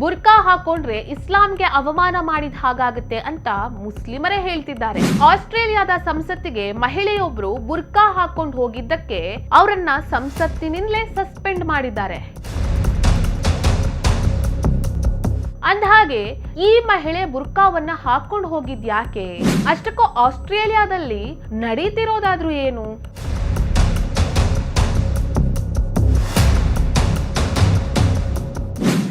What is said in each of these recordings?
ಬುರ್ಕಾ ಹಾಕೊಂಡ್ರೆ ಇಸ್ಲಾಂಗೆ ಅವಮಾನ ಮಾಡಿದ ಹಾಗಾಗುತ್ತೆ ಅಂತ ಮುಸ್ಲಿಮರೇ ಹೇಳ್ತಿದ್ದಾರೆ. ಆಸ್ಟ್ರೇಲಿಯಾದ ಸಂಸತ್ತಿಗೆ ಮಹಿಳೆಯೊಬ್ರು ಬುರ್ಕಾ ಹಾಕೊಂಡು ಹೋಗಿದ್ದಕ್ಕೆ ಅವರನ್ನ ಸಂಸತ್ತಿನಿಂದಲೇ ಸಸ್ಪೆಂಡ್ ಮಾಡಿದ್ದಾರೆ. ಅಂದಹಾಗೆ, ಈ ಮಹಿಳೆ ಬುರ್ಕಾವನ್ನ ಹಾಕೊಂಡು ಹೋಗಿದ್ಯಾಕೆ? ಅಷ್ಟಕ್ಕೂ ಆಸ್ಟ್ರೇಲಿಯಾದಲ್ಲಿ ನಡೀತಿರೋದಾದ್ರೂ ಏನು?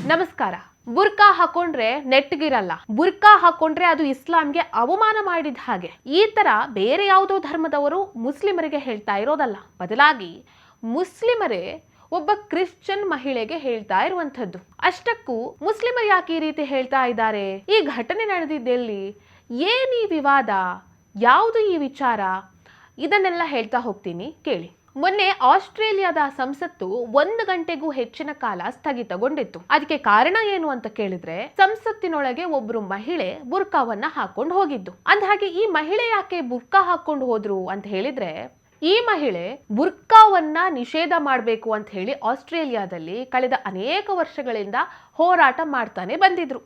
ನಮಸ್ಕಾರ. ಬುರ್ಕಾ ಹಾಕೊಂಡ್ರೆ ನೆಟ್ಗಿರಲ್ಲ. ಬುರ್ಕಾ ಹಾಕೊಂಡ್ರೆ ಅದು ಇಸ್ಲಾಂಗೆ ಅವಮಾನ ಮಾಡಿದ ಹಾಗೆ. ಈ ತರ ಬೇರೆ ಯಾವುದೋ ಧರ್ಮದವರು ಮುಸ್ಲಿಮರಿಗೆ ಹೇಳ್ತಾ ಇರೋದಲ್ಲ. ಬದಲಾಗಿ ಮುಸ್ಲಿಮರೇ ಒಬ್ಬ ಕ್ರಿಶ್ಚಿಯನ್ ಮಹಿಳೆಗೆ ಹೇಳ್ತಾ ಇರುವಂಥದ್ದು. ಅಷ್ಟಕ್ಕೂ ಮುಸ್ಲಿಮರು ಯಾಕೆ ಈ ರೀತಿ ಹೇಳ್ತಾ ಇದ್ದಾರೆ? ಈ ಘಟನೆ ನಡೆದಿದ್ದೆಲ್ಲಿ ಏನ್ ಈ ವಿವಾದ? ಯಾವುದು ಈ ವಿಚಾರ? ಇದನ್ನೆಲ್ಲ ಹೇಳ್ತಾ ಹೋಗ್ತೀನಿ. ಕೇಳಿ. ಮೊನ್ನೆ ಆಸ್ಟ್ರೇಲಿಯಾದ ಸಂಸತ್ತು ಒಂದು ಗಂಟೆಗೂ ಹೆಚ್ಚಿನ ಕಾಲ ಸ್ಥಗಿತಗೊಂಡಿತ್ತು. ಅದಕ್ಕೆ ಕಾರಣ ಏನು ಅಂತ ಕೇಳಿದ್ರೆ, ಸಂಸತ್ತಿನೊಳಗೆ ಒಬ್ರು ಮಹಿಳೆ ಬುರ್ಕಾವನ್ನ ಹಾಕೊಂಡು ಹೋಗಿದ್ದು. ಅಂದಹಾಗೆ ಈ ಮಹಿಳೆ ಯಾಕೆ ಬುರ್ಕಾ ಹಾಕೊಂಡು ಹೋದ್ರು ಅಂತ ಹೇಳಿದ್ರೆ, ಈ ಮಹಿಳೆ ಬುರ್ಕಾವನ್ನ ನಿಷೇಧ ಮಾಡಬೇಕು ಅಂತ ಹೇಳಿ ಆಸ್ಟ್ರೇಲಿಯಾದಲ್ಲಿ ಕಳೆದ ಅನೇಕ ವರ್ಷಗಳಿಂದ ಹೋರಾಟ ಮಾಡ್ತಾನೆ ಬಂದಿದ್ರು.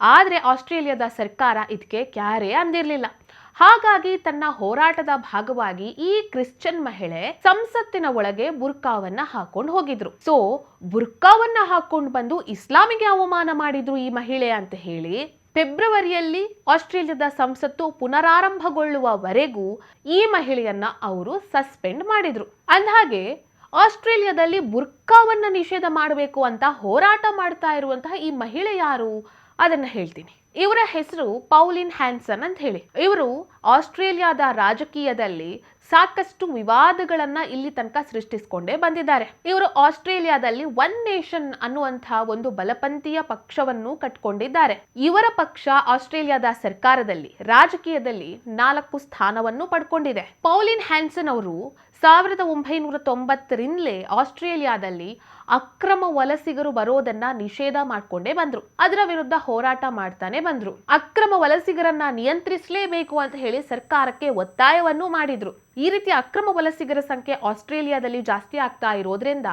ಆದ್ರೆ ಆಸ್ಟ್ರೇಲಿಯಾದ ಸರ್ಕಾರ ಇದಕ್ಕೆ ಕ್ಯಾರೇ ಅಂದಿರ್ಲಿಲ್ಲ. ಹಾಗಾಗಿ ತನ್ನ ಹೋರಾಟದ ಭಾಗವಾಗಿ ಈ ಕ್ರಿಶ್ಚಿಯನ್ ಮಹಿಳೆ ಸಂಸತ್ತಿನ ಒಳಗೆ ಬುರ್ಕಾವನ್ನ ಹಾಕೊಂಡು ಹೋಗಿದ್ರು. ಸೊ ಬುರ್ಕಾವನ್ನ ಹಾಕೊಂಡು ಬಂದು ಇಸ್ಲಾಮಿಗೆ ಅವಮಾನ ಮಾಡಿದ್ರು ಈ ಮಹಿಳೆ ಅಂತ ಹೇಳಿ ಫೆಬ್ರವರಿಯಲ್ಲಿ ಆಸ್ಟ್ರೇಲಿಯಾದ ಸಂಸತ್ತು ಪುನರಾರಂಭಗೊಳ್ಳುವವರೆಗೂ ಈ ಮಹಿಳೆಯನ್ನ ಅವರು ಸಸ್ಪೆಂಡ್ ಮಾಡಿದ್ರು. ಅಂದಹಾಗೆ, ಆಸ್ಟ್ರೇಲಿಯಾದಲ್ಲಿ ಬುರ್ಕಾವನ್ನ ನಿಷೇಧ ಮಾಡಬೇಕು ಅಂತ ಹೋರಾಟ ಮಾಡ್ತಾ ಇರುವಂತಹ ಈ ಮಹಿಳೆ ಯಾರು? ಅದನ್ನ ಹೇಳ್ತೀನಿ. ಇವರ ಹೆಸರು ಪೌಲಿನ್ ಹ್ಯಾನ್ಸನ್ ಅಂತ ಹೇಳಿ. ಇವರು ಆಸ್ಟ್ರೇಲಿಯಾದ ರಾಜಕೀಯದಲ್ಲಿ ಸಾಕಷ್ಟು ವಿವಾದಗಳನ್ನ ಇಲ್ಲಿ ತನಕ ಸೃಷ್ಟಿಸಿಕೊಂಡೇ ಬಂದಿದ್ದಾರೆ. ಇವರು ಆಸ್ಟ್ರೇಲಿಯಾದಲ್ಲಿ ಒನ್ ನೇಷನ್ ಅನ್ನುವಂತಹ ಒಂದು ಬಲಪಂಥೀಯ ಪಕ್ಷವನ್ನು ಕಟ್ಕೊಂಡಿದ್ದಾರೆ. ಇವರ ಪಕ್ಷ ಆಸ್ಟ್ರೇಲಿಯಾದ ಸರ್ಕಾರದಲ್ಲಿ, ರಾಜಕೀಯದಲ್ಲಿ ನಾಲ್ಕು ಸ್ಥಾನವನ್ನು ಪಡ್ಕೊಂಡಿದೆ. ಪೌಲಿನ್ ಹ್ಯಾನ್ಸನ್ ಅವರು ಸಾವಿರದ ಒಂಬೈನೂರ ತೊಂಬತ್ತರಿಂದಲೇ ಆಸ್ಟ್ರೇಲಿಯಾದಲ್ಲಿ ಅಕ್ರಮ ವಲಸಿಗರು ಬರೋದನ್ನ ನಿಷೇಧ ಮಾಡ್ಕೊಂಡೇ ಬಂದ್ರು. ಅದರ ವಿರುದ್ಧ ಹೋರಾಟ ಮಾಡ್ತಾನೆ ಬಂದ್ರು. ಅಕ್ರಮ ವಲಸಿಗರನ್ನ ನಿಯಂತ್ರಿಸಲೇಬೇಕು ಅಂತ ಹೇಳಿ ಸರ್ಕಾರಕ್ಕೆ ಒತ್ತಾಯವನ್ನು ಮಾಡಿದ್ರು. ಈ ರೀತಿ ಅಕ್ರಮ ವಲಸಿಗರ ಸಂಖ್ಯೆ ಆಸ್ಟ್ರೇಲಿಯಾದಲ್ಲಿ ಜಾಸ್ತಿ ಆಗ್ತಾ ಇರೋದ್ರಿಂದ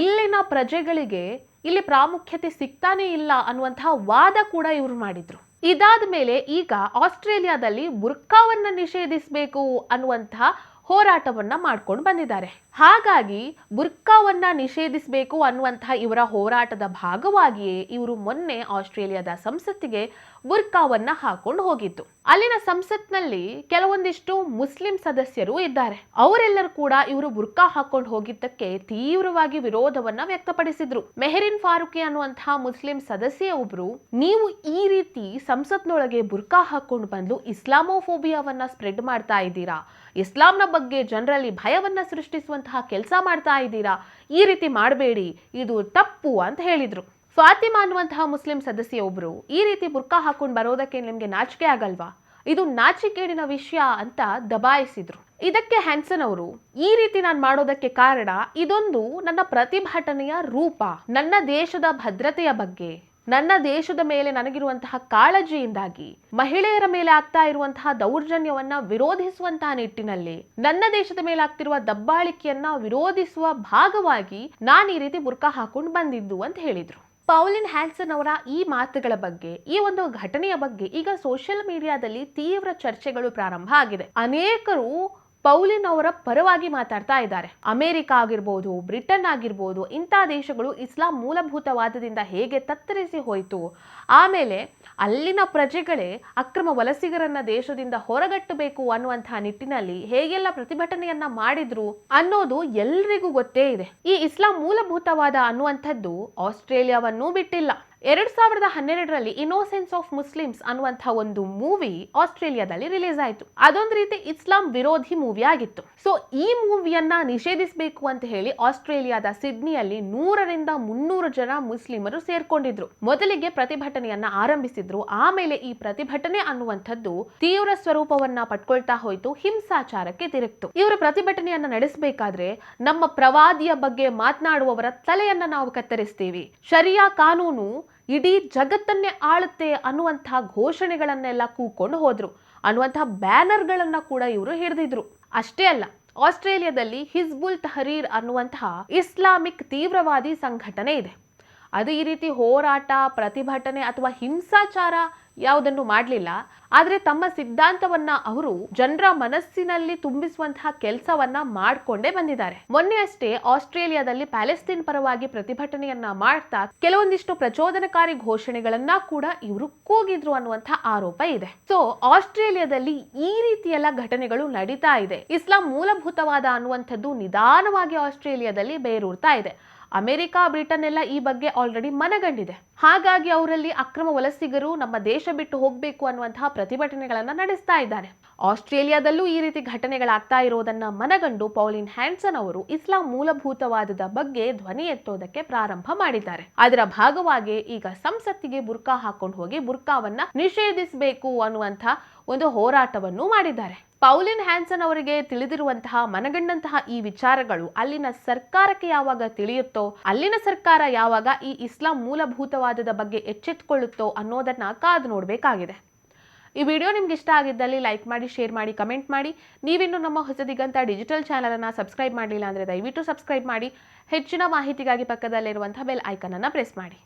ಇಲ್ಲಿನ ಪ್ರಜೆಗಳಿಗೆ ಇಲ್ಲಿ ಪ್ರಾಮುಖ್ಯತೆ ಸಿಗ್ತಾನೆ ಇಲ್ಲ ಅನ್ನುವಂತಹ ವಾದ ಕೂಡ ಇವರು ಮಾಡಿದ್ರು. ಇದಾದ ಮೇಲೆ ಈಗ ಆಸ್ಟ್ರೇಲಿಯಾದಲ್ಲಿ ಬುರ್ಕಾವನ್ನ ನಿಷೇಧಿಸಬೇಕು ಅನ್ನುವಂತಹ ಹೋರಾಟವನ್ನ ಮಾಡ್ಕೊಂಡು ಬಂದಿದ್ದಾರೆ. ಹಾಗಾಗಿ ಬುರ್ಕಾವನ್ನ ನಿಷೇಧಿಸಬೇಕು ಅನ್ನುವಂತಹ ಇವರ ಹೋರಾಟದ ಭಾಗವಾಗಿಯೇ ಇವರು ಮೊನ್ನೆ ಆಸ್ಟ್ರೇಲಿಯಾದ ಸಂಸತ್ತಿಗೆ ಬುರ್ಕಾವನ್ನ ಹಾಕೊಂಡು ಹೋಗಿತ್ತು ಅಲ್ಲಿನ ಸಂಸತ್ನಲ್ಲಿ ಕೆಲವೊಂದಿಷ್ಟು ಮುಸ್ಲಿಂ ಸದಸ್ಯರು ಇದ್ದಾರೆ. ಅವರೆಲ್ಲರೂ ಕೂಡ ಇವರು ಬುರ್ಕಾ ಹಾಕೊಂಡು ಹೋಗಿದ್ದಕ್ಕೆ ತೀವ್ರವಾಗಿ ವಿರೋಧವನ್ನ ವ್ಯಕ್ತಪಡಿಸಿದ್ರು. ಮೆಹರಿನ್ ಫಾರೂಕಿ ಅನ್ನುವಂತಹ ಮುಸ್ಲಿಂ ಸದಸ್ಯ ಒಬ್ರು ನೀವು ಈ ರೀತಿ ಸಂಸತ್ನೊಳಗೆ ಬುರ್ಕಾ ಹಾಕೊಂಡು ಬಂದು ಇಸ್ಲಾಮೋಫೋಬಿಯಾವನ್ನ ಸ್ಪ್ರೆಡ್ ಮಾಡ್ತಾ ಇದ್ದೀರಾ? ಇಸ್ಲಾಂನ ಬಗ್ಗೆ ಜನರಲ್ಲಿ ಭಯವನ್ನು ಸೃಷ್ಟಿಸುವಂತಹ ಕೆಲಸ ಮಾಡ್ತಾ ಇದ್ದೀರಾ? ಈ ರೀತಿ ಮಾಡಬೇಡಿ, ಇದು ತಪ್ಪು ಅಂತ ಹೇಳಿದರು. ಫಾತಿಮಾ ಅನ್ನುವಂತಹ ಮುಸ್ಲಿಂ ಸದಸ್ಯ ಒಬ್ರು ಈ ರೀತಿ ಬುರ್ಕಾ ಹಾಕೊಂಡು ಬರೋದಕ್ಕೆ ನಿಮಗೆ ನಾಚಿಕೆ ಆಗಲ್ವಾ? ಇದು ನಾಚಿಕೇಡಿನ ವಿಷಯ ಅಂತ ದಬಾಯಿಸಿದ್ರು. ಇದಕ್ಕೆ ಹ್ಯಾನ್ಸನ್ ಅವರು, ಈ ರೀತಿ ನಾನು ಮಾಡೋದಕ್ಕೆ ಕಾರಣ ಇದೊಂದು ನನ್ನ ಪ್ರತಿಭಟನೆಯ ರೂಪ, ನನ್ನ ದೇಶದ ಭದ್ರತೆಯ ಬಗ್ಗೆ. ನನ್ನ ದೇಶದ ಮೇಲೆ ನನಗಿರುವಂತಹ ಕಾಳಜಿಯಿಂದಾಗಿ ಮಹಿಳೆಯರ ಮೇಲೆ ಆಗ್ತಾ ಇರುವಂತಹ ದೌರ್ಜನ್ಯವನ್ನ ವಿರೋಧಿಸುವಂತಹ ನಿಟ್ಟಿನಲ್ಲಿ ನನ್ನ ದೇಶದ ಮೇಲೆ ಆಗ್ತಿರುವ ದಬ್ಬಾಳಿಕೆಯನ್ನ ವಿರೋಧಿಸುವ ಭಾಗವಾಗಿ ನಾನು ಈ ರೀತಿ ಬುರ್ಕಾ ಹಾಕೊಂಡು ಬಂದಿದ್ದು ಅಂತ ಹೇಳಿದ್ರು. ಪೌಲಿನ್ ಹ್ಯಾನ್ಸನ್ ಅವರ ಈ ಮಾತುಗಳ ಬಗ್ಗೆ, ಈ ಒಂದು ಘಟನೆಯ ಬಗ್ಗೆ ಈಗ ಸೋಷಿಯಲ್ ಮೀಡಿಯಾದಲ್ಲಿ ತೀವ್ರ ಚರ್ಚೆಗಳು ಪ್ರಾರಂಭ ಆಗಿದೆ. ಅನೇಕರು ಪೌಲಿನ್ ಅವರ ಪರವಾಗಿ ಮಾತಾಡ್ತಾ ಇದ್ದಾರೆ. ಅಮೆರಿಕ ಆಗಿರ್ಬೋದು, ಬ್ರಿಟನ್ ಆಗಿರ್ಬೋದು, ಇಂಥ ದೇಶಗಳು ಇಸ್ಲಾಂ ಮೂಲಭೂತವಾದದಿಂದ ಹೇಗೆ ತತ್ತರಿಸಿ ಹೋಯಿತು? ಆಮೇಲೆ ಅಲ್ಲಿನ ಪ್ರಜೆಗಳೇ ಅಕ್ರಮ ವಲಸಿಗರನ್ನ ದೇಶದಿಂದ ಹೊರಗಟ್ಟಬೇಕು ಅನ್ನುವಂತಹ ನಿಟ್ಟಿನಲ್ಲಿ ಹೇಗೆಲ್ಲ ಪ್ರತಿಭಟನೆಯನ್ನ ಮಾಡಿದ್ರು ಅನ್ನೋದು ಎಲ್ರಿಗೂ ಗೊತ್ತೇ ಇದೆ. ಈ ಇಸ್ಲಾಂ ಮೂಲಭೂತವಾದ ಅನ್ನುವಂಥದ್ದು ಆಸ್ಟ್ರೇಲಿಯಾವನ್ನೂ ಬಿಟ್ಟಿಲ್ಲ. ಎರಡ್ ಸಾವಿರದ ಹನ್ನೆರಡರಲ್ಲಿ ಇನೋಸೆನ್ಸ್ ಆಫ್ ಮುಸ್ಲಿಮ್ಸ್ ಅನ್ನುವಂಥ ಒಂದು ಮೂವಿ ಆಸ್ಟ್ರೇಲಿಯಾದಲ್ಲಿ ರಿಲೀಸ್ ಆಯಿತು. ಅದೊಂದು ರೀತಿ ಇಸ್ಲಾಂ ವಿರೋಧಿ ಮೂವಿ ಆಗಿತ್ತು. ಸೊ ಈ ಮೂವಿಯನ್ನ ನಿಷೇಧಿಸಬೇಕು ಅಂತ ಹೇಳಿ ಆಸ್ಟ್ರೇಲಿಯಾದ ಸಿಡ್ನಿಯಲ್ಲಿ ನೂರರಿಂದ ಮುನ್ನೂರು ಜನ ಮುಸ್ಲಿಮರು ಸೇರ್ಕೊಂಡಿದ್ರು. ಮೊದಲಿಗೆ ಪ್ರತಿಭಟನೆಯನ್ನ ಆರಂಭಿಸಿದ್ರು. ಆಮೇಲೆ ಈ ಪ್ರತಿಭಟನೆ ಅನ್ನುವಂಥದ್ದು ತೀವ್ರ ಸ್ವರೂಪವನ್ನ ಪಟ್ಕೊಳ್ತಾ ಹೋಯ್ತು, ಹಿಂಸಾಚಾರಕ್ಕೆ ತಿರುಗ್ತು. ಇವರು ಪ್ರತಿಭಟನೆಯನ್ನ ನಡೆಸಬೇಕಾದ್ರೆ ನಮ್ಮ ಪ್ರವಾದಿಯ ಬಗ್ಗೆ ಮಾತನಾಡುವವರ ತಲೆಯನ್ನ ನಾವು ಕತ್ತರಿಸ್ತೀವಿ. ಶರಿಯಾ ಕಾನೂನು ಇಡೀ ಜಗತ್ತನ್ನೇ ಆಳುತ್ತೆ ಅನ್ನುವಂತಹ ಘೋಷಣೆಗಳನ್ನೆಲ್ಲ ಕೂಕೊಂಡು ಹೋದ್ರು. ಅನ್ನುವಂತಹ ಬ್ಯಾನರ್ಗಳನ್ನು ಕೂಡ ಇವರು ಹಿಡಿದಿದ್ರು. ಅಷ್ಟೇ ಅಲ್ಲ, ಆಸ್ಟ್ರೇಲಿಯಾದಲ್ಲಿ ಹಿಜ್ಬುಲ್ ತಹರೀರ್ ಅನ್ನುವಂತಹ ಇಸ್ಲಾಮಿಕ್ ತೀವ್ರವಾದಿ ಸಂಘಟನೆ ಇದೆ. ಅದು ಈ ರೀತಿ ಹೋರಾಟ, ಪ್ರತಿಭಟನೆ ಅಥವಾ ಹಿಂಸಾಚಾರ ಯಾವುದನ್ನು ಮಾಡಲಿಲ್ಲ. ಆದರೆ ತಮ್ಮ ಸಿದ್ಧಾಂತವನ್ನ ಅವರು ಜನರ ಮನಸ್ಸಿನಲ್ಲಿ ತುಂಬಿಸುವಂತಹ ಕೆಲಸವನ್ನ ಮಾಡಿಕೊಂಡೇ ಬಂದಿದ್ದಾರೆ. ಮೊನ್ನೆಯಷ್ಟೇ ಆಸ್ಟ್ರೇಲಿಯಾದಲ್ಲಿ ಪ್ಯಾಲೆಸ್ತೀನ್ ಪರವಾಗಿ ಪ್ರತಿಭಟನೆಯನ್ನ ಮಾಡ್ತಾ ಕೆಲವೊಂದಿಷ್ಟು ಪ್ರಚೋದನಕಾರಿ ಘೋಷಣೆಗಳನ್ನ ಕೂಡ ಇವರು ಕೂಗಿದ್ರು ಅನ್ನುವಂತಹ ಆರೋಪ ಇದೆ. ಸೊ ಆಸ್ಟ್ರೇಲಿಯಾದಲ್ಲಿ ಈ ರೀತಿಯೆಲ್ಲ ಘಟನೆಗಳು ನಡೀತಾ ಇದೆ. ಇಸ್ಲಾಂ ಮೂಲಭೂತವಾದ ಅನ್ನುವಂಥದ್ದು ನಿಧಾನವಾಗಿ ಆಸ್ಟ್ರೇಲಿಯಾದಲ್ಲಿ ಬೇರೂರ್ತಾ ಇದೆ. ಅಮೆರಿಕ ಬ್ರಿಟನ್ ಎಲ್ಲ ಈ ಬಗ್ಗೆ ಆಲ್ರೆಡಿ ಮನಗಂಡಿದೆ. ಹಾಗಾಗಿ ಅವರಲ್ಲಿ ಅಕ್ರಮ ವಲಸಿಗರು ನಮ್ಮ ದೇಶ ಬಿಟ್ಟು ಹೋಗಬೇಕು ಅನ್ನುವಂತಹ ಪ್ರತಿಭಟನೆಗಳನ್ನು ನಡೆಸ್ತಾ ಇದ್ದಾರೆ. ಆಸ್ಟ್ರೇಲಿಯಾದಲ್ಲೂ ಈ ರೀತಿ ಘಟನೆಗಳಾಗ್ತಾ ಇರೋದನ್ನ ಮನಗಂಡು ಪೌಲಿನ್ ಹ್ಯಾನ್ಸನ್ ಅವರು ಇಸ್ಲಾಂ ಮೂಲಭೂತವಾದದ ಬಗ್ಗೆ ಧ್ವನಿ ಎತ್ತೋದಕ್ಕೆ ಪ್ರಾರಂಭ ಮಾಡಿದ್ದಾರೆ. ಅದರ ಭಾಗವಾಗಿ ಈಗ ಸಂಸತ್ತಿಗೆ ಬುರ್ಕಾ ಹಾಕೊಂಡು ಹೋಗಿ ಬುರ್ಕಾವನ್ನ ನಿಷೇಧಿಸಬೇಕು ಅನ್ನುವಂಥ ಒಂದು ಹೋರಾಟವನ್ನು ಮಾಡಿದ್ದಾರೆ. ಪೌಲಿನ್ ಹ್ಯಾನ್ಸನ್ ಅವರಿಗೆ ತಿಳಿದಿರುವಂತಹ ಮನಗಂಡಂತಹ ಈ ವಿಚಾರಗಳು ಅಲ್ಲಿನ ಸರ್ಕಾರಕ್ಕೆ ಯಾವಾಗ ತಿಳಿಯುತ್ತೋ, ಅಲ್ಲಿನ ಸರ್ಕಾರ ಯಾವಾಗ ಈ ಇಸ್ಲಾಂ ಮೂಲಭೂತವಾದದ ಬಗ್ಗೆ ಎಚ್ಚೆತ್ತುಕೊಳ್ಳುತ್ತೋ ಅನ್ನೋದನ್ನ ಕಾದು ನೋಡಬೇಕಾಗಿದೆ. ಈ ವಿಡಿಯೋ ನಿಮ್ಗೆ ಇಷ್ಟ ಆಗಿದ್ದಲ್ಲಿ ಲೈಕ್ ಮಾಡಿ, ಶೇರ್ ಮಾಡಿ, ಕಮೆಂಟ್ ಮಾಡಿ. ನೀವಿನ್ನು ನಮ್ಮ ಹೊಸದಿಗಂತ ಡಿಜಿಟಲ್ ಚಾನಲನ್ನು ಸಬ್ಸ್ಕ್ರೈಬ್ ಮಾಡಲಿಲ್ಲ ಅಂದರೆ ದಯವಿಟ್ಟು ಸಬ್ಸ್ಕ್ರೈಬ್ ಮಾಡಿ. ಹೆಚ್ಚಿನ ಮಾಹಿತಿಗಾಗಿ ಪಕ್ಕದಲ್ಲಿರುವಂಥ ಬೆಲ್ ಐಕನನ್ನು ಪ್ರೆಸ್ ಮಾಡಿ.